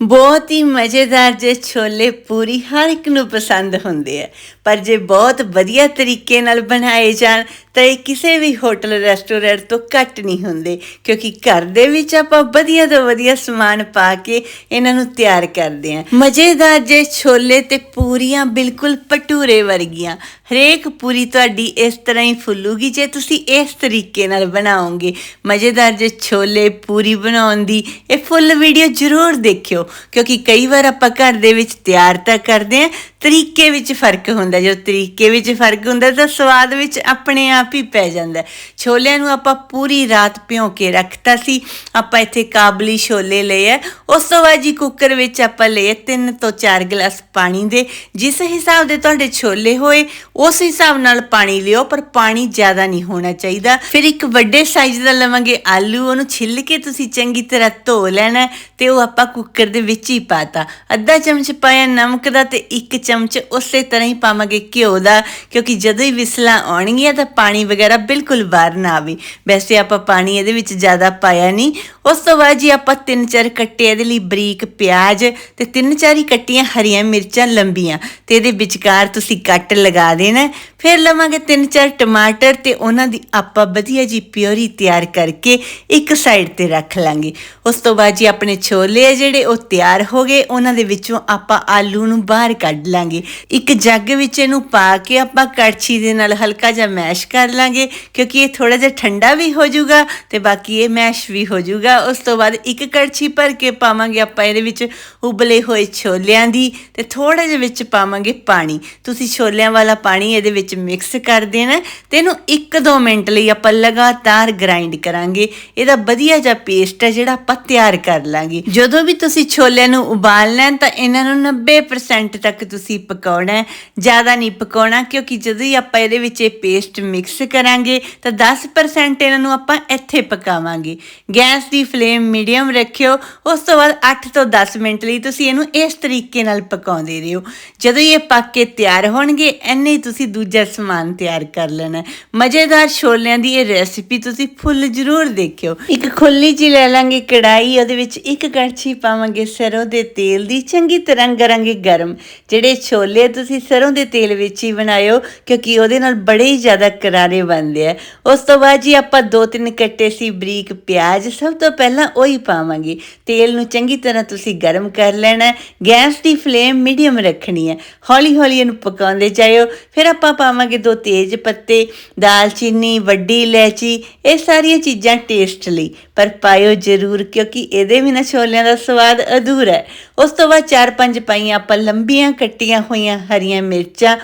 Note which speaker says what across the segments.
Speaker 1: ਬਹੁਤ ਹੀ ਮਜ਼ੇਦਾਰ ਜੇ ਛੋਲੇ ਪੂਰੀ ਹਰ ਇੱਕ ਨੂੰ ਪਸੰਦ ਹੁੰਦੇ ਆ। ਪਰ ਜੇ ਬਹੁਤ ਵਧੀਆ ਤਰੀਕੇ ਨਾਲ ਬਣਾਏ ਜਾਣ, ਤਾਂ ਇਹ ਕਿਸੇ ਵੀ ਹੋਟਲ, ਰੈਸਟੋਰੈਂਟ ਤੋਂ ਘੱਟ ਨਹੀਂ ਹੁੰਦੇ, ਕਿਉਂਕਿ ਘਰ ਦੇ ਵਿੱਚ ਆਪਾਂ ਵਧੀਆ ਤੋਂ ਵਧੀਆ ਸਮਾਨ ਪਾ ਕੇ ਇਹਨਾਂ ਨੂੰ ਤਿਆਰ ਕਰਦੇ ਹਾਂ। ਮਜ਼ੇਦਾਰ ਜੇ ਛੋਲੇ ਤੇ ਪੂਰੀਆਂ ਬਿਲਕੁਲ ਭਟੂਰੇ ਵਰਗੀਆਂ, ਹਰੇਕ ਪੂਰੀ ਤੁਹਾਡੀ ਇਸ ਤਰ੍ਹਾਂ ਹੀ ਫੁੱਲੂਗੀ ਜੇ ਤੁਸੀਂ ਇਸ ਤਰੀਕੇ ਨਾਲ ਬਣਾਓਗੇ। ਮਜ਼ੇਦਾਰ ਜੇ ਛੋਲੇ ਪੂਰੀ ਬਣਾਉਣ ਦੀ ਇਹ ਫੁੱਲ ਵੀਡੀਓ ਜ਼ਰੂਰ ਦੇਖਿਓ, ਕਿਉਂਕਿ ਕਈ ਵਾਰ ਆਪਾਂ ਘਰ ਦੇ ਵਿੱਚ ਤਿਆਰ ਤਾਂ ਕਰਦੇ ਹਾਂ, ਤਰੀਕੇ ਵਿੱਚ ਫ਼ਰਕ ਹੁੰਦਾ ਜੋ ਤਰੀਕੇ ਵਿੱਚ ਫ਼ਰਕ ਹੁੰਦਾ ਤਾਂ ਸਵਾਦ ਵਿੱਚ ਆਪਣੇ ਆਪ ਹੀ ਪੈ ਜਾਂਦਾ ਛੋਲਿਆਂ ਨੂੰ ਆਪਾਂ ਪੂਰੀ ਰਾਤ ਭਿਓ ਕੇ ਰੱਖਤਾ ਸੀ, ਆਪਾਂ ਇੱਥੇ ਕਾਬਲੀ ਛੋਲੇ ਲਏ ਆ ਉਸ ਤੋਂ ਬਾਅਦ ਜੀ ਕੁੱਕਰ ਵਿੱਚ ਆਪਾਂ ਲਏ 3 ਤੋਂ 4 ਗਲਾਸ ਪਾਣੀ ਦੇ। ਜਿਸ ਹਿਸਾਬ ਦੇ ਤੁਹਾਡੇ ਛੋਲੇ ਹੋਏ, ਉਸ ਹਿਸਾਬ ਨਾਲ ਪਾਣੀ ਲਿਓ, ਪਰ ਪਾਣੀ ਜ਼ਿਆਦਾ ਨਹੀਂ ਹੋਣਾ ਚਾਹੀਦਾ। ਫਿਰ ਇੱਕ ਵੱਡੇ ਸਾਈਜ਼ ਦਾ ਲਵਾਂਗੇ ਆਲੂ, ਉਹਨੂੰ ਛਿੱਲ ਕੇ ਤੁਸੀਂ ਚੰਗੀ ਤਰ੍ਹਾਂ ਧੋ ਲੈਣਾ ਹੈ ਤੇ ਉਹ ਆਪਾਂ ਕੁੱਕਰ ਦੇ ਵਿੱਚ ਹੀ ਪਾਤਾ। ਅੱਧਾ ਚਮਚ ਪਾਇਆ ਨਮਕ ਦਾ ਤੇ ਇੱਕ ਚਮਚ ਉਸੇ ਤਰ੍ਹਾਂ ਹੀ ਪਾਵਾਂਗੇ ਘਿਓ ਦਾ, ਕਿਉਂਕਿ ਜਦੋਂ ਹੀ ਵਿਸਲਾਂ ਆਉਣਗੀਆਂ ਤਾਂ ਪਾਣੀ ਵਗੈਰਾ ਬਿਲਕੁਲ ਬਾਹਰ ਨਾ ਆਵੇ। ਵੈਸੇ ਆਪਾਂ ਪਾਣੀ ਇਹਦੇ ਵਿੱਚ ਜ਼ਿਆਦਾ ਪਾਇਆ ਨਹੀਂ। ਉਸ ਤੋਂ ਬਾਅਦ ਜੀ ਆਪਾਂ ਤਿੰਨ ਚਾਰ ਕੱਟੇ ਇਹਦੇ ਲਈ ਬਰੀਕ ਪਿਆਜ਼ ਤੇ ਤਿੰਨ ਚਾਰ ਹੀ ਕੱਟੀਆਂ ਹਰੀਆਂ ਮਿਰਚਾਂ ਲੰਬੀਆਂ ਤੇ ਇਹਦੇ ਵਿਚਕਾਰ ਤੁਸੀਂ ਕੱਟ ਲਗਾ ਦੇਣਾ। ਫਿਰ ਲਵਾਂਗੇ ਤਿੰਨ ਚਾਰ ਟਮਾਟਰ ਤੇ ਉਹਨਾਂ ਦੀ ਆਪਾਂ ਵਧੀਆ ਜੀ ਪਿਓਰੀ ਤਿਆਰ ਕਰਕੇ ਇੱਕ ਸਾਈਡ ਤੇ ਰੱਖ ਲਾਂਗੇ। ਉਸ ਤੋਂ ਬਾਅਦ ਜੀ ਆਪਣੇ ਛੋਲੇ ਆ ਜਿਹੜੇ ਉਹ ਤਿਆਰ ਹੋ ਗਏ, ਉਹਨਾਂ ਦੇ ਵਿੱਚੋਂ ਆਪਾਂ ਆਲੂ ਨੂੰ ਬਾਹਰ ਕੱਢ ਲਾਂਗੇ। ਇੱਕ ਜੱਗ ਵਿੱਚ ਇਹਨੂੰ ਪਾ ਕੇ ਆਪਾਂ ਕੜਛੀ ਦੇ ਨਾਲ ਹਲਕਾ ਜਿਹਾ ਮੈਸ਼ ਕਰ ਲਾਂਗੇ, ਕਿਉਂਕਿ ਇਹ ਥੋੜਾ ਜਿਹਾ ਠੰਡਾ ਵੀ ਹੋ ਜਾਊਗਾ ਤੇ ਬਾਕੀ ਇਹ ਮੈਸ਼ ਵੀ ਹੋ ਜਾਊਗਾ। ਉਸ ਤੋਂ ਬਾਅਦ ਇੱਕ ਕੜਛੀ ਭਰ ਕੇ ਪਾਵਾਂਗੇ ਆਪਾਂ ਇਹਦੇ ਵਿੱਚ ਉਬਲੇ ਹੋਏ ਛੋਲਿਆਂ ਦੀ ਤੇ ਥੋੜਾ ਜਿਹਾ ਵਿੱਚ ਪਾਵਾਂਗੇ ਪਾਣੀ। ਤੁਸੀਂ ਛੋਲਿਆਂ ਵਾਲਾ ਪਾਣੀ ਇਹਦੇ ਵਿੱਚ ਮਿਕਸ ਕਰ ਦੇਣਾ। ਤੇ ਇਹਨੂੰ 1-2 ਮਿੰਟ ਲਈ ਆਪਾਂ ਲਗਾਤਾਰ ਗ੍ਰਾਈਂਡ ਕਰਾਂਗੇ। ਇਹਦਾ ਵਧੀਆ ਜਿਹਾ ਪੇਸਟ ਹੈ ਜਿਹੜਾ ਆਪਾਂ ਤਿਆਰ ਕਰ ਲਾਂਗੇ। ਜਦੋਂ ਵੀ ਤੁਸੀਂ ਛੋਲਿਆਂ ਨੂੰ ਉਬਾਲਣਾ ਹੈ ਤਾਂ ਇਹਨਾਂ ਨੂੰ 90% ਤੱਕ ਤੁਸੀਂ ਪਕਾਉਣਾ ਹੈ। ਜ਼ਿਆਦਾ ਨਹੀਂ ਪਕਾਉਣਾ, ਕਿਉਂਕਿ ਜਦੋਂ ਹੀ ਆਪਾਂ ਇਹਦੇ ਵਿੱਚ ਇਹ ਪੇਸਟ ਮਿਕਸ ਕਰਾਂਗੇ ਤਾਂ 10% ਇਹਨਾਂ ਨੂੰ ਆਪਾਂ ਇੱਥੇ ਪਕਾਵਾਂਗੇ। ਗੈਸ ਦੀ ਫਲੇਮ ਮੀਡੀਅਮ ਰੱਖਿਓ। ਉਸ ਤੋਂ ਬਾਅਦ 8 ਤੋਂ 10 ਮਿੰਟ ਲਈ ਤੁਸੀਂ ਇਹਨੂੰ ਇਸ ਤਰੀਕੇ ਨਾਲ ਪਕਾਉਂਦੇ ਰਹੋ। ਜਦੋਂ ਇਹ ਪੱਕ ਕੇ ਤਿਆਰ ਹੋਣਗੇ ਇੰਨੇ ਤੁਸੀਂ ਦੂਜਾ ਸਮਾਨ ਤਿਆਰ ਕਰ ਲੈਣਾ। ਮਜ਼ੇਦਾਰ ਛੋਲਿਆਂ ਦੀ ਇਹ ਰੈਸਿਪੀ ਤੁਸੀਂ ਫੁੱਲ ਜ਼ਰੂਰ ਦੇਖਿਓ। ਇੱਕ ਖੁੱਲੀ ਜਿਹੀ ਲੈ ਲਾਂਗੇ ਕੜਾਈ ਉਹਦੇ ਵਿੱਚ ਇੱਕ ਕੜਛੀ ਪਾਵਾਂਗੇ ਸਰੋਂ ਦੇ ਤੇਲ ਦੀ। ਚੰਗੀ ਤਰ੍ਹਾਂ ਕਰਾਂਗੇ ਗਰਮ। ਜਿਹੜੇ ਛੋਲੇ ਤੁਸੀਂ ਸਰੋਂ ਦੇ ਤੇਲ ਵਿੱਚ ਹੀ ਬਣਾਇਓ, ਕਿਉਂਕਿ ਉਹਦੇ ਨਾਲ ਬੜੇ ਹੀ ਜ਼ਿਆਦਾ ਕਰਾਰੇ ਬਣਦੇ ਆ। ਉਸ ਤੋਂ ਬਾਅਦ ਜੀ ਆਪਾਂ ਦੋ ਤਿੰਨ ਕੱਟੇ ਸੀ ਬਰੀਕ ਪਿਆਜ਼। ਸਭ ਤੋਂ ਤੋਂ ਪਹਿਲਾਂ ਉਹ ਹੀ ਪਾਵਾਂਗੇ। ਤੇਲ ਨੂੰ ਚੰਗੀ ਤਰ੍ਹਾਂ ਤੁਸੀਂ ਗਰਮ ਕਰ ਲੈਣਾ ਗੈਸ ਦੀ ਫਲੇਮ ਮੀਡੀਅਮ ਰੱਖਣੀ ਹੈ। ਹੌਲੀ ਹੌਲੀ ਇਹਨੂੰ ਪਕਾਉਂਦੇ ਜਾਇਓ। ਫਿਰ ਆਪਾਂ ਪਾਵਾਂਗੇ ਦੋ ਤੇਜ ਪੱਤੇ ਦਾਲਚੀਨੀ ਵੱਡੀ ਇਲਾਇਚੀ, ਇਹ ਸਾਰੀਆਂ ਚੀਜ਼ਾਂ ਟੇਸਟ ਲਈ। ਪਰ ਪਾਇਓ ਜ਼ਰੂਰ, ਕਿਉਂਕਿ ਇਹਦੇ ਬਿਨਾਂ ਛੋਲਿਆਂ ਦਾ ਸਵਾਦ ਅਧੂਰਾ ਹੈ। ਉਸ ਤੋਂ ਬਾਅਦ ਚਾਰ ਪੰਜ ਪਾਈਆਂ ਆਪਾਂ ਲੰਬੀਆਂ ਕੱਟੀਆਂ ਹੋਈਆਂ ਹਰੀਆਂ ਮਿਰਚਾਂ।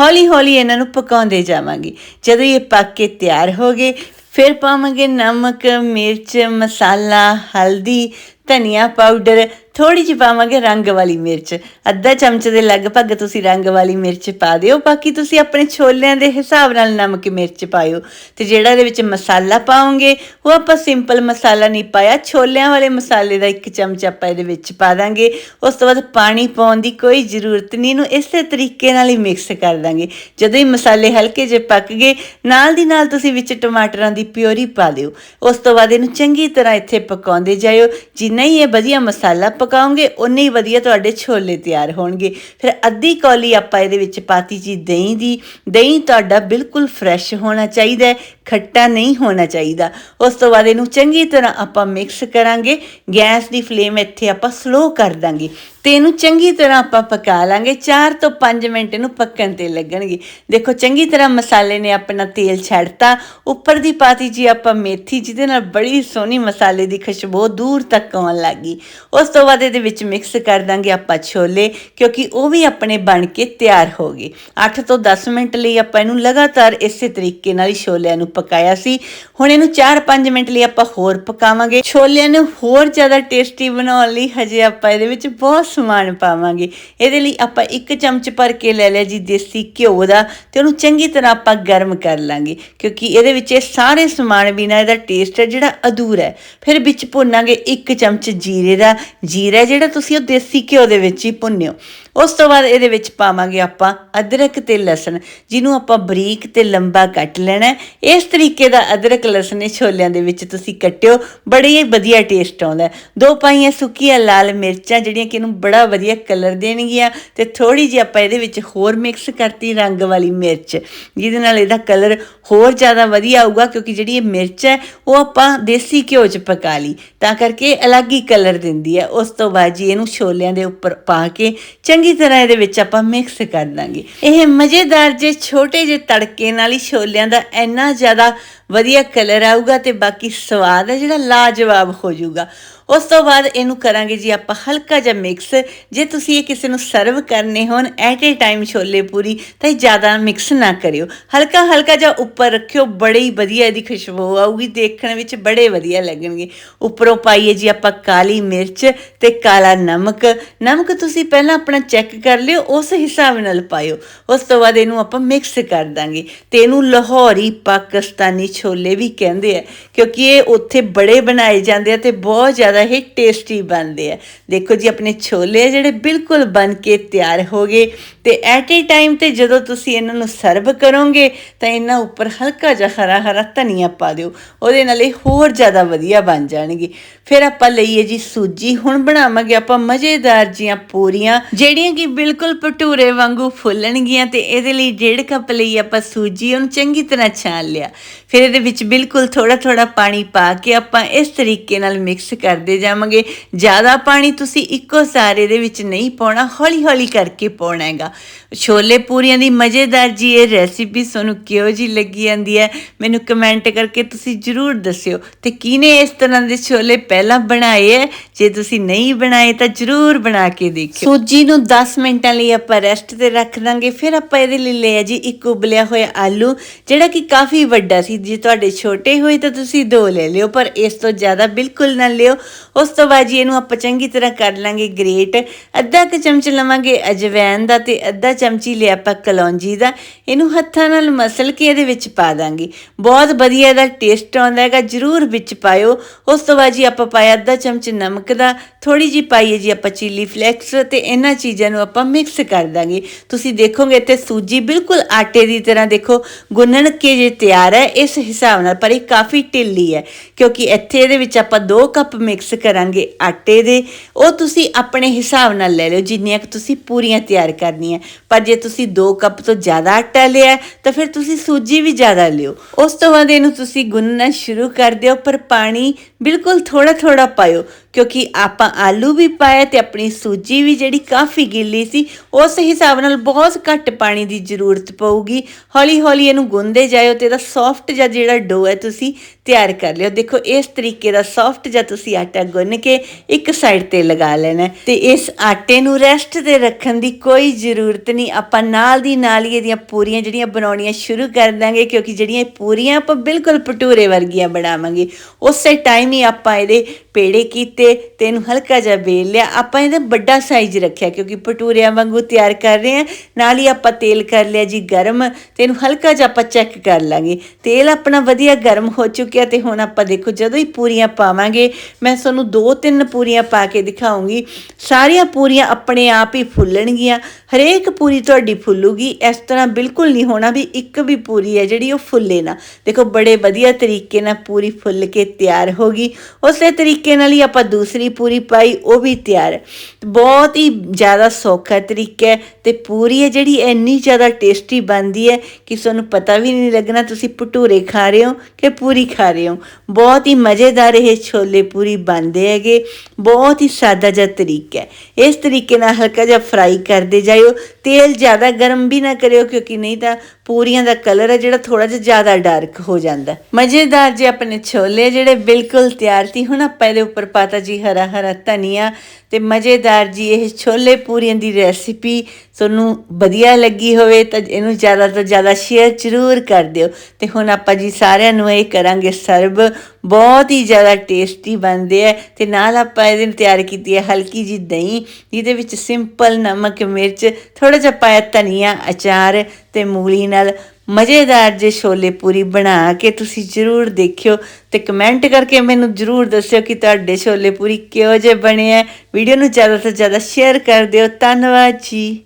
Speaker 1: ਹੌਲੀ ਹੌਲੀ ਇਹਨਾਂ ਨੂੰ ਪਕਾਉਂਦੇ ਜਾਵਾਂਗੇ। ਜਦੋਂ ਇਹ ਪੱਕ ਕੇ ਤਿਆਰ ਹੋ ਗਏ ਫਿਰ ਪਾਵਾਂਗੇ ਨਮਕ ਮਿਰਚ ਮਸਾਲਾ ਹਲਦੀ ਧਨੀਆ ਪਾਊਡਰ ਥੋੜੀ ਜਿਹੀ ਪਾਵਾਂਗੇ ਰੰਗ ਵਾਲੀ ਮਿਰਚ। ਅੱਧਾ ਚਮਚ ਦੇ ਲਗਭਗ ਤੁਸੀਂ ਰੰਗ ਵਾਲੀ ਮਿਰਚ ਪਾ ਦਿਓ। ਬਾਕੀ ਤੁਸੀਂ ਆਪਣੇ ਛੋਲਿਆਂ ਦੇ ਹਿਸਾਬ ਨਾਲ ਨਮਕ ਮਿਰਚ ਪਾਇਓ। ਤੇ ਜਿਹੜਾ ਇਹਦੇ ਵਿੱਚ ਮਸਾਲਾ ਪਾਉਂਗੇ ਉਹ ਆਪਾਂ ਸਿੰਪਲ ਮਸਾਲਾ ਨਹੀਂ ਪਾਇਆ। ਛੋਲਿਆਂ ਵਾਲੇ ਮਸਾਲੇ ਦਾ ਇੱਕ ਚਮਚ ਆਪਾਂ ਇਹਦੇ ਵਿੱਚ ਪਾ ਦਾਂਗੇ। ਉਸ ਤੋਂ ਬਾਅਦ ਪਾਣੀ ਪਾਉਣ ਦੀ ਕੋਈ ਜ਼ਰੂਰਤ ਨਹੀਂ। ਇਹਨੂੰ ਇਸੇ ਤਰੀਕੇ ਨਾਲ ਹੀ ਮਿਕਸ ਕਰ ਦਾਂਗੇ। ਜਦੋਂ ਹੀ ਮਸਾਲੇ ਹਲਕੇ ਜਿਹੇ ਪੱਕ ਗਏ, ਨਾਲ ਦੀ ਨਾਲ ਤੁਸੀਂ ਵਿੱਚ ਟਮਾਟਰਾਂ ਦੀ ਪਿਓਰੀ ਪਾ ਦਿਓ। ਉਸ ਤੋਂ ਬਾਅਦ ਇਹਨੂੰ ਚੰਗੀ ਤਰ੍ਹਾਂ ਇੱਥੇ ਪਕਾਉਂਦੇ ਜਾਇਓ। ਜਿੰਨਾ ਹੀ ਇਹ ਵਧੀਆ ਮਸਾਲਾ ਪਕਾਉਂਗੇ ਉਨੇ ਹੀ ਵਧੀਆ ਤੁਹਾਡੇ ਛੋਲੇ ਤਿਆਰ ਹੋਣਗੇ। ਫਿਰ ਅੱਧੀ ਕੌਲੀ ਆਪਾਂ ਇਹਦੇ ਵਿੱਚ ਪਾਤੀ ਜੀ ਦਹੀਂ ਦੀ। ਦਹੀਂ ਤੁਹਾਡਾ ਬਿਲਕੁਲ ਫਰੈਸ਼ ਹੋਣਾ ਚਾਹੀਦਾ ਖੱਟਾ ਨਹੀਂ ਹੋਣਾ ਚਾਹੀਦਾ। ਉਸ ਤੋਂ ਬਾਅਦ ਇਹਨੂੰ ਚੰਗੀ ਤਰ੍ਹਾਂ ਆਪਾਂ ਮਿਕਸ ਕਰਾਂਗੇ। ਗੈਸ ਦੀ ਫਲੇਮ ਇੱਥੇ ਆਪਾਂ ਸਲੋ ਕਰ ਦਾਂਗੇ। ਤੇ ਇਹਨੂੰ ਚੰਗੀ ਤਰ੍ਹਾਂ ਆਪਾਂ ਪਕਾ ਲਾਂਗੇ। 4 ਤੋਂ 5 ਮਿੰਟ ਇਹਨੂੰ ਪੱਕਣ ਤੇ ਲੱਗਣਗੇ। ਦੇਖੋ, ਚੰਗੀ ਤਰ੍ਹਾਂ ਮਸਾਲੇ ਨੇ ਆਪਣਾ ਤੇਲ ਛੱਡਤਾ। ਉੱਪਰ ਦੀ ਪਾਤੀ ਜੀ ਆਪਾਂ ਮੇਥੀ, ਜਿਹਦੇ ਨਾਲ ਬੜੀ ਸੋਹਣੀ ਮਸਾਲੇ ਦੀ ਖੁਸ਼ਬੂ ਦੂਰ ਤੱਕ ਆਉਣ ਲੱਗੀ। ਉਸ ਤੋਂ ਬਾਅਦ ਇਹਦੇ ਵਿੱਚ ਮਿਕਸ ਕਰ ਦਾਂਗੇ ਆਪਾਂ ਛੋਲੇ, ਕਿਉਂਕਿ ਉਹ ਵੀ ਆਪਣੇ ਬਣ ਕੇ ਤਿਆਰ ਹੋ ਗਏ। 8 ਤੋਂ 10 ਮਿੰਟ ਲਈ ਆਪਾਂ ਇਹਨੂੰ ਲਗਾਤਾਰ ਇਸੇ ਤਰੀਕੇ ਨਾਲ ਹੀ ਛੋਲਿਆਂ ਨੂੰ ਪਕਾਇਆ ਸੀ। ਹੁਣ ਇਹਨੂੰ 4-5 ਮਿੰਟ ਲਈ ਆਪਾਂ ਹੋਰ ਪਕਾਵਾਂਗੇ। ਛੋਲਿਆਂ ਨੂੰ ਹੋਰ ਜ਼ਿਆਦਾ ਟੇਸਟੀ ਬਣਾਉਣ ਲਈ ਹਜੇ ਆਪਾਂ ਇਹਦੇ ਵਿੱਚ ਬਹੁਤ ਸਮਾਨ ਪਾਵਾਂਗੇ। ਇਹਦੇ ਲਈ ਆਪਾਂ ਇੱਕ ਚਮਚ ਭਰ ਕੇ ਲੈ ਲਿਆ ਜੀ ਦੇਸੀ ਘਿਓ ਦਾ ਤੇ ਉਹਨੂੰ ਚੰਗੀ ਤਰ੍ਹਾਂ ਆਪਾਂ ਗਰਮ ਕਰ ਲਾਂਗੇ। ਕਿਉਂਕਿ ਇਹਦੇ ਵਿੱਚ ਇਹ ਸਾਰੇ ਸਮਾਨ ਬਿਨਾ ਇਹਦਾ ਟੇਸਟ ਹੈ, ਜਿਹੜਾ ਅਧੂਰਾ ਹੈ। ਫਿਰ ਵਿੱਚ ਭੁੰਨਾਂਗੇ ਇੱਕ ਚਮਚ ਜੀਰੇ ਦਾ। ਜੀਰਾ ਜਿਹੜਾ ਤੁਸੀਂ ਉਹ ਦੇਸੀ ਘਿਓ ਦੇ ਵਿੱਚ ਹੀ ਭੁੰਨਿਓ। ਉਸ ਤੋਂ ਬਾਅਦ ਇਹਦੇ ਵਿੱਚ ਪਾਵਾਂਗੇ ਆਪਾਂ ਅਦਰਕ ਤੇ ਲਸਣ, ਜਿਹਨੂੰ ਆਪਾਂ ਬਰੀਕ ਤੇ ਲੰਬਾ ਕੱਟ ਲੈਣਾ ਇਸ ਤਰੀਕੇ ਦਾ ਅਦਰਕ ਲਸਣ ਇਹ ਛੋਲਿਆਂ ਦੇ ਵਿੱਚ ਤੁਸੀਂ ਕੱਟਿਓ, ਬੜੇ ਹੀ ਵਧੀਆ ਟੇਸਟ ਆਉਂਦਾ ਦੋ ਪਾਈਆਂ ਸੁੱਕੀਆਂ ਲਾਲ ਮਿਰਚਾਂ, ਜਿਹੜੀਆਂ ਕਿ ਇਹਨੂੰ ਬੜਾ ਵਧੀਆ ਕਲਰ ਦੇਣਗੀਆਂ, ਤੇ ਥੋੜੀ ਜਿਹੀ ਆਪਾਂ ਇਹਦੇ ਵਿੱਚ ਹੋਰ ਮਿਕਸ ਕਰਤੀ ਰੰਗ ਵਾਲੀ ਮਿਰਚ, ਜਿਹਦੇ ਨਾਲ ਇਹਦਾ ਕਲਰ ਹੋਰ ਜ਼ਿਆਦਾ ਵਧੀਆ ਆਊਗਾ, ਕਿਉਂਕਿ ਜਿਹੜੀ ਇਹ ਮਿਰਚ ਹੈ, ਉਹ ਆਪਾਂ ਦੇਸੀ ਘਿਓ 'ਚ ਪਕਾ ਲਈ। ਤਾਂ ਕਰਕੇ ਅਲੱਗ ਹੀ ਕਲਰ ਦਿੰਦੀ ਹੈ। ਉਸ ਤੋਂ ਬਾਅਦ ਜੀ ਇਹਨੂੰ ਛੋਲਿਆਂ ਦੇ ਉੱਪਰ ਪਾ ਕੇ ਚੰਗੀ ਚੰਗੀ ਤਰ੍ਹਾਂ ਇਹਦੇ ਵਿੱਚ ਆਪਾਂ ਮਿਕਸ ਕਰ ਦਾਂਗੇ। ਇਹ ਮਜ਼ੇਦਾਰ ਜੇ ਛੋਟੇ ਜਿਹੇ ਤੜਕੇ ਨਾਲ ਹੀ ਛੋਲਿਆਂ ਦਾ ਇੰਨਾ ਜ਼ਿਆਦਾ ਵਧੀਆ ਕਲਰ ਆਊਗਾ ਤੇ ਬਾਕੀ ਸਵਾਦ ਹੈ ਜਿਹੜਾ ਲਾਜਵਾਬ ਹੋ ਜਾਊਗਾ। ਉਸ ਤੋਂ ਬਾਅਦ ਇਹਨੂੰ ਕਰਾਂਗੇ ਜੀ ਆਪਾਂ ਹਲਕਾ ਜਿਹਾ ਮਿਕਸ ਜੇ ਤੁਸੀਂ ਇਹ ਕਿਸੇ ਨੂੰ ਸਰਵ ਕਰਨੇ ਹੋਣ ਐਟ ਏ ਟਾਈਮ ਛੋਲੇ ਪੂਰੀ, ਤਾਂ ਇਹ ਜ਼ਿਆਦਾ ਮਿਕਸ ਨਾ ਕਰਿਓ। ਹਲਕਾ ਹਲਕਾ ਜਿਹਾ ਉੱਪਰ ਰੱਖਿਓ, ਬੜੇ ਹੀ ਵਧੀਆ ਇਹਦੀ ਖੁਸ਼ਬੂ ਆਊਗੀ, ਦੇਖਣ ਵਿੱਚ ਬੜੇ ਵਧੀਆ ਲੱਗਣਗੇ। ਉੱਪਰੋਂ ਪਾਈਏ ਜੀ ਆਪਾਂ ਕਾਲੀ ਮਿਰਚ ਤੇ ਕਾਲਾ ਨਮਕ। ਨਮਕ ਤੁਸੀਂ ਪਹਿਲਾਂ ਆਪਣਾ ਚੈੱਕ ਕਰ ਲਿਓ, ਉਸ ਹਿਸਾਬ ਨਾਲ ਪਾਇਓ। ਉਸ ਤੋਂ ਬਾਅਦ ਇਹਨੂੰ ਆਪਾਂ ਮਿਕਸ ਕਰ ਦਾਂਗੇ। ਤੇ ਇਹਨੂੰ ਲਾਹੌਰੀ ਪਾਕਿਸਤਾਨੀ ਛੋਲੇ ਵੀ ਕਹਿੰਦੇ ਆ, ਕਿਉਂਕਿ ਇਹ ਉੱਥੇ ਬੜੇ ਬਣਾਏ ਜਾਂਦੇ ਆ ਤੇ ਬਹੁਤ ਜ਼ਿਆਦਾ ਹੀ ਟੇਸਟੀ ਬਣਦੇ ਆ। ਦੇਖੋ ਜੀ, ਆਪਣੇ ਛੋਲੇ ਆ ਜਿਹੜੇ ਬਿਲਕੁਲ ਬਣ ਕੇ ਤਿਆਰ ਹੋ ਗਏ ਤੇ ਐਟ ਏ ਟਾਈਮ ਤੇ ਜਦੋਂ ਤੁਸੀਂ ਇਹਨਾਂ ਨੂੰ ਸਰਵ ਕਰੋਗੇ, ਤਾਂ ਇਹਨਾਂ ਉੱਪਰ ਹਲਕਾ ਜਿਹਾ ਹਰਾ ਹਰਾ ਧਨੀਆ ਪਾ ਦਿਓ। ਉਹਦੇ ਨਾਲ ਇਹ ਹੋਰ ਜ਼ਿਆਦਾ ਵਧੀਆ ਬਣ ਜਾਣਗੇ। ਫਿਰ ਆਪਾਂ ਲਈਏ ਜੀ ਸੂਜੀ। ਹੁਣ ਬਣਾਵਾਂਗੇ ਆਪਾਂ ਮਜ਼ੇਦਾਰ ਜੀਆਂ ਪੂਰੀਆਂ, ਜਿਹੜੀਆਂ ਕਿ ਬਿਲਕੁਲ ਭਟੂਰੇ ਵਾਂਗੂ ਫੁੱਲਣਗੀਆਂ ਤੇ ਇਹਦੇ ਲਈ ਡੇਢ ਕੱਪ ਲਈ ਆਪਾਂ ਸੂਜੀ, ਉਹਨੂੰ ਚੰਗੀ ਤਰ੍ਹਾਂ ਛਾਣ ਲਿਆ। ਫਿਰ ਇਹਦੇ ਵਿੱਚ ਬਿਲਕੁਲ ਥੋੜਾ ਥੋੜਾ ਪਾਣੀ ਪਾ ਕੇ ਆਪਾਂ ਇਸ ਤਰੀਕੇ ਨਾਲ ਮਿਕਸ ਕਰਦੇ ਜਾਵਾਂਗੇ। ਜ਼ਿਆਦਾ ਪਾਣੀ ਤੁਸੀਂ ਇੱਕੋ ਸਾਰੇ ਦੇ ਵਿੱਚ ਨਹੀਂ ਪਾਉਣਾ ਹੌਲੀ ਹੌਲੀ ਕਰਕੇ ਪਾਉਣਾ ਹੈਗਾ। ਛੋਲੇ ਪੂਰੀਆਂ ਦੀ ਮਜ਼ੇਦਾਰ ਜੀ ਇਹ ਰੈਸਿਪੀ ਤੁਹਾਨੂੰ ਕਿਹੋ ਜੀ ਲੱਗੀ ਜਾਂਦੀ ਹੈ, ਮੈਨੂੰ ਕਮੈਂਟ ਕਰਕੇ ਤੁਸੀਂ ਜਰੂਰ ਦੱਸਿਓ। ਤੇ ਕਿਹਨੇ ਇਸ ਤਰ੍ਹਾਂ ਦੇ ਛੋਲੇ ਪਹਿਲਾਂ ਬਣਾਏ ਹੈ? ਜੇ ਤੁਸੀਂ ਨਹੀਂ ਬਣਾਏ ਤਾਂ ਜਰੂਰ ਬਣਾ ਕੇ ਦੇਖਿਓ। ਸੂਜੀ ਨੂੰ 10 ਮਿੰਟਾਂ ਲਈ ਆਪਾਂ ਰੈਸਟ ਤੇ ਰੱਖ ਦਾਂਗੇ, ਫਿਰ ਆਪਾਂ ਇਹਦੇ ਲਈ ਲਿਆ ਜੀ ਇੱਕ ਉਬਲਿਆ ਹੋਇਆ ਆਲੂ, ਜਿਹੜਾ ਕਿ ਕਾਫੀ ਵੱਡਾ ਸੀ। ਜੇ ਤੁਹਾਡੇ ਛੋਟੇ ਹੋਏ ਤਾਂ ਤੁਸੀਂ ਦੋ ਲੈ ਲਿਓ, ਪਰ ਇਸ ਤੋਂ ਜ਼ਿਆਦਾ ਬਿਲਕੁਲ ਨਾ ਲਿਓ। ਉਸ ਤੋਂ ਬਾਅਦ ਜੀ ਇਹਨੂੰ ਆਪਾਂ ਚੰਗੀ ਤਰ੍ਹਾਂ ਕਰ ਲਾਂਗੇ ਗ੍ਰੇਟ। ਅੱਧਾ ਕੁ ਚਮਚ ਲਵਾਂਗੇ ਅਜਵੈਨ ਦਾ ਤੇ ਅੱਧਾ ਚਮਚੀ ਲਿਆ ਆਪਾਂ ਕਲੌਂਜੀ ਦਾ। ਇਹਨੂੰ ਹੱਥਾਂ ਨਾਲ ਮਸਲ ਕੇ ਇਹਦੇ ਵਿੱਚ ਪਾ ਦਾਂਗੇ। ਬਹੁਤ ਵਧੀਆ ਇਹਦਾ ਟੇਸਟ ਆਉਂਦਾ ਹੈਗਾ, ਜਰੂਰ ਵਿੱਚ ਪਾਇਓ। ਉਸ ਤੋਂ ਬਾਅਦ ਜੀ ਆਪਾਂ ਪਾਇਆ ਅੱਧਾ ਚਮਚ ਨਮਕ ਦਾ। ਥੋੜੀ ਜੀ ਪਾਈਏ ਜੀ ਆਪਾਂ ਚਿੱਲੀ ਫਲੈਕਸ ਤੇ ਇਹਨਾਂ ਚੀਜ਼ਾਂ ਨੂੰ ਆਪਾਂ ਮਿਕਸ ਕਰ ਦਾਂਗੇ। ਤੁਸੀਂ ਦੇਖੋਗੇ ਇੱਥੇ ਸੂਜੀ ਬਿਲਕੁਲ ਆਟੇ ਦੀ ਤਰ੍ਹਾਂ ਦੇਖੋ, ਗੁੰਨਣ ਕੇ ਜੇ ਤਿਆਰ ਹੈ, ਇਸ ਹਿਸਾਬ ਨਾਲ, ਪਰ ਇਹ ਕਾਫੀ ਢਿੱਲੀ ਹੈ। ਕਿਉਂਕਿ ਇੱਥੇ ਇਹਦੇ ਵਿੱਚ ਆਪਾਂ 2 ਕੱਪ ਮਿਕਸ ਮਿਕਸ ਕਰਾਂਗੇ ਆਟੇ ਦੇ, ਉਹ ਤੁਸੀਂ ਆਪਣੇ ਹਿਸਾਬ ਨਾਲ ਲੈ ਲਿਓ ਜਿੰਨੀਆਂ ਕਿ ਤੁਸੀਂ ਪੂਰੀਆਂ ਤਿਆਰ ਕਰਨੀਆਂ। ਪਰ ਜੇ ਤੁਸੀਂ 2 ਕੱਪ ਤੋਂ ਜ਼ਿਆਦਾ ਆਟਾ ਲਿਆ, ਤਾਂ ਫਿਰ ਤੁਸੀਂ ਸੂਜੀ ਵੀ ਜ਼ਿਆਦਾ ਲਿਓ। ਉਸ ਤੋਂ ਬਾਅਦ ਇਹਨੂੰ ਤੁਸੀਂ ਗੁੰਨਣਾ ਸ਼ੁਰੂ ਕਰ ਦਿਓ, ਪਰ ਪਾਣੀ ਬਿਲਕੁਲ ਥੋੜਾ ਥੋੜਾ ਪਾਇਓ, ਕਿਉਂਕਿ ਆਪਾਂ ਆਲੂ ਵੀ ਪਾਇਆ ਤੇ ਆਪਣੀ ਸੂਜੀ ਵੀ ਜਿਹੜੀ ਕਾਫੀ ਗਿੱਲੀ ਸੀ, ਉਸ ਹਿਸਾਬ ਨਾਲ ਬਹੁਤ ਘੱਟ ਪਾਣੀ ਦੀ ਜ਼ਰੂਰਤ ਪਊਗੀ। ਹੌਲੀ ਹੌਲੀ ਇਹਨੂੰ ਗੁੰਨਦੇ ਜਾਇਓ ਤੇ ਇਹਦਾ ਸੌਫਟ ਜਿਹਾ ਜਿਹੜਾ ਡੋ ਹੈ ਤੁਸੀਂ ਤਿਆਰ ਕਰ ਲਿਓ। ਦੇਖੋ, ਇਸ ਤਰੀਕੇ ਦਾ ਸੌਫਟ ਜਿਹਾ ਤੁਸੀਂ ਆਟਾ ਗੁੰਨ ਕੇ ਇੱਕ ਸਾਈਡ ਤੇ ਲਗਾ ਲੈਣਾ ਹੈ ਤੇ ਇਸ ਆਟੇ ਨੂੰ ਰੈਸਟ ਤੇ ਰੱਖਣ ਦੀ ਕੋਈ ਜ਼ਰੂਰਤ ਨਹੀਂ, ਆਪਾਂ ਨਾਲ ਦੀ ਨਾਲ ਹੀ ਇਹਦੀਆਂ ਪੂਰੀਆਂ ਜਿਹੜੀਆਂ ਬਣਾਉਣੀਆਂ ਸ਼ੁਰੂ ਕਰ ਦਾਂਗੇ, ਕਿਉਂਕਿ ਜਿਹੜੀਆਂ ਪੂਰੀਆਂ ਆਪਾਂ ਬਿਲਕੁਲ ਭਟੂਰੇ ਵਰਗੀਆਂ ਬਣਾਵਾਂਗੇ। ਉਸੇ ਟਾਈਮ ਹੀ ਆਪਾਂ ਇਹਦੇ ਪੇੜੇ ਕੀਤੇ ਤੇ ਇਹਨੂੰ ਹਲਕਾ ਜਿਹਾ ਵੇਲ ਲਿਆ। ਆਪਾਂ ਇਹਦਾ ਵੱਡਾ ਸਾਈਜ਼ ਰੱਖਿਆ, ਕਿਉਂਕਿ ਭਟੂਰਿਆਂ ਵਾਂਗੂ ਤਿਆਰ ਕਰ ਰਹੇ ਹਾਂ। ਨਾਲ ਹੀ ਆਪਾਂ ਤੇਲ ਕਰ ਲਿਆ ਜੀ ਗਰਮ, ਤੇ ਇਹਨੂੰ ਹਲਕਾ ਜਿਹਾ ਆਪਾਂ ਚੈੱਕ ਕਰ ਲਾਂਗੇ। ਤੇਲ ਆਪਣਾ ਵਧੀਆ ਗਰਮ ਹੋ ਚੁੱਕਿਆ ਤੇ ਹੁਣ ਆਪਾਂ ਦੇਖੋ, ਜਦੋਂ ਹੀ ਪੂਰੀਆਂ ਪਾਵਾਂਗੇ, ਮੈਂ ਤੁਹਾਨੂੰ ਦੋ ਤਿੰਨ ਪੂਰੀਆਂ ਪਾ ਕੇ ਦਿਖਾਉਂਗੀ। ਸਾਰੀਆਂ ਪੂਰੀਆਂ ਆਪਣੇ ਆਪ ਹੀ ਫੁੱਲਣਗੀਆਂ। ਹਰੇਕ ਪੂਰੀ ਤੁਹਾਡੀ ਫੁੱਲੂਗੀ, ਇਸ ਤਰ੍ਹਾਂ ਬਿਲਕੁਲ ਨਹੀਂ ਹੋਣਾ ਵੀ ਇੱਕ ਵੀ ਪੂਰੀ ਹੈ ਜਿਹੜੀ ਉਹ ਫੁੱਲੇ ਨਾ। ਦੇਖੋ, ਬੜੇ ਵਧੀਆ ਤਰੀਕੇ ਨਾਲ ਪੂਰੀ ਫੁੱਲ ਕੇ ਤਿਆਰ ਹੋ ਗਈ। ਉਸੇ ਤਰੀਕੇ ਨਾਲ ਹੀ ਆਪਾਂ ਦੂਸਰੀ ਪੂਰੀ ਪਾਈ, ਉਹ ਵੀ ਤਿਆਰ ਹੈ। ਬਹੁਤ ਹੀ ਜ਼ਿਆਦਾ ਸੌਖਾ ਤਰੀਕਾ ਹੈ ਤੇ ਪੂਰੀ ਹੈ ਜਿਹੜੀ ਇੰਨੀ ਜ਼ਿਆਦਾ ਟੇਸਟੀ ਬਣਦੀ ਹੈ ਕਿ ਤੁਹਾਨੂੰ ਪਤਾ ਵੀ ਨਹੀਂ ਲੱਗਣਾ ਤੁਸੀਂ ਭਟੂਰੇ ਖਾ ਰਹੇ ਹੋ ਕਿ ਪੂਰੀ ਖਾ ਰਹੇ ਹੋ। ਬਹੁਤ ਹੀ ਮਜ਼ੇਦਾਰ ਇਹ ਛੋਲੇ ਪੂਰੀ ਬਣਦੇ ਹੈਗੇ। ਬਹੁਤ ਹੀ ਸਾਦਾ ਜਿਹਾ ਤਰੀਕਾ ਹੈ। ਇਸ ਤਰੀਕੇ ਨਾਲ ਹਲਕਾ ਜਿਹਾ ਫਰਾਈ ਕਰਦੇ ਜਾਇਓ ਤੇਲ ਜ਼ਿਆਦਾ ਗਰਮ ਵੀ ਨਾ ਕਰਿਓ ਕਿਉਂਕਿ ਨਹੀਂ ਤਾਂ ਪੂਰੀਆਂ ਦਾ ਕਲਰ ਹੈ ਜਿਹੜਾ ਥੋੜਾ ਜਿਹਾ ਜ਼ਿਆਦਾ ਡਾਰਕ ਹੋ ਜਾਂਦਾ। ਮਜ਼ੇਦਾਰ ਜੇ ਆਪਣੇ ਛੋਲੇ ਜਿਹੜੇ ਬਿਲਕੁਲ ਤਿਆਰ ਸੀ, ਹੁਣ ਆਪਾਂ ਇਹਦੇ ਉੱਪਰ ਪਾਤਾ ਜੀ ਹਰਾ ਹਰਾ ਧਨੀਆ ਤੇ ਮਜ਼ੇਦਾਰ ਜੀ ਇਹ ਛੋਲੇ ਪੂਰੀਆਂ ਦੀ ਰੈਸਿਪੀ ਤੁਹਾਨੂੰ ਵਧੀਆ ਲੱਗੀ ਹੋਵੇ ਤਾਂ ਇਹਨੂੰ ਜ਼ਿਆਦਾ ਤੋਂ ਜ਼ਿਆਦਾ ਸ਼ੇਅਰ ਜ਼ਰੂਰ ਕਰ ਦਿਓ। ਤੇ ਹੁਣ ਆਪਾਂ ਜੀ ਸਾਰਿਆਂ ਨੂੰ ਇਹ ਕਰਾਂਗੇ ਸਰਵ ਬਹੁਤ ਹੀ ਜ਼ਿਆਦਾ ਟੇਸਟੀ ਬਣਦੇ ਆ ਤੇ ਨਾਲ ਆਪਾਂ ਇਹਦੇ ਨਾਲ ਤਿਆਰ ਕੀਤੀ ਹੈ ਹਲਕੀ ਜੀ ਦਹੀਂ, ਜਿਹਦੇ ਵਿੱਚ ਸਿੰਪਲ ਨਮਕ, ਮਿਰਚ ਥੋੜਾ ਜਿਹਾ ਪਾਇਆ ਧਨੀਆ, ਅਚਾਰ ਤੇ ਮੂਲੀ ਨਾਲ ਮਜ਼ੇਦਾਰ ਜੇ ਛੋਲੇ ਪੂਰੀ ਬਣਾ ਕੇ ਤੁਸੀਂ ਜਰੂਰ ਦੇਖਿਓ ਤੇ ਕਮੈਂਟ ਕਰਕੇ ਮੈਨੂੰ ਜਰੂਰ ਦੱਸਿਓ ਕਿ ਤੁਹਾਡੇ ਛੋਲੇ ਪੂਰੀ ਕਿਹੋ ਜਿਹੇ ਬਣੇ ਆ। ਵੀਡੀਓ ਨੂੰ ਜ਼ਿਆਦਾ ਤੋਂ ਜ਼ਿਆਦਾ ਸ਼ੇਅਰ ਕਰ ਦਿਓ। ਧੰਨਵਾਦ ਜੀ।